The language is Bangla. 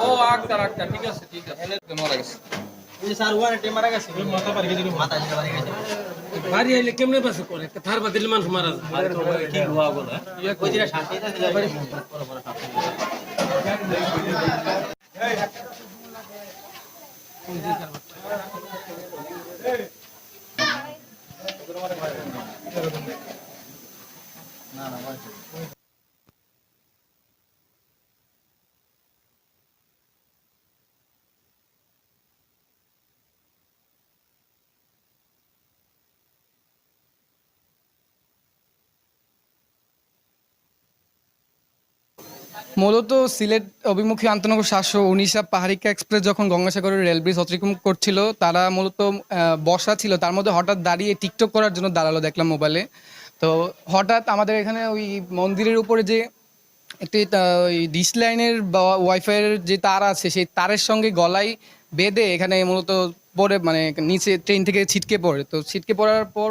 ও আক্তার আক্তার ঠিক আছে ঠিক আছে। মারা গেছে। বাড়ি আইলে কেমনে বাসে করে একটা থার বাদিলে মানুষ মারা যায় মূলত সিলেট অভিমুখী আন্তনগর সাতশো উনিশা পাহাড়িকা এক্সপ্রেস যখন গঙ্গাসাগরের রেল ব্রিজ অতিক্রম করছিল, তারা মূলত বসা ছিল। তার মধ্যে হঠাৎ দাঁড়িয়ে টিকটক করার জন্য দাঁড়াল দেখলাম মোবাইলে। তো হঠাৎ আমাদের এখানে ওই মন্দিরের উপরে যে একটি ওই ডিশ লাইনের বা ওয়াইফাইয়ের যে তার আছে, সেই তারের সঙ্গে গলায় বেঁধে এখানে মূলত পড়ে মানে নিচে ট্রেন থেকে ছিটকে পড়ে। তো ছিটকে পড়ার পর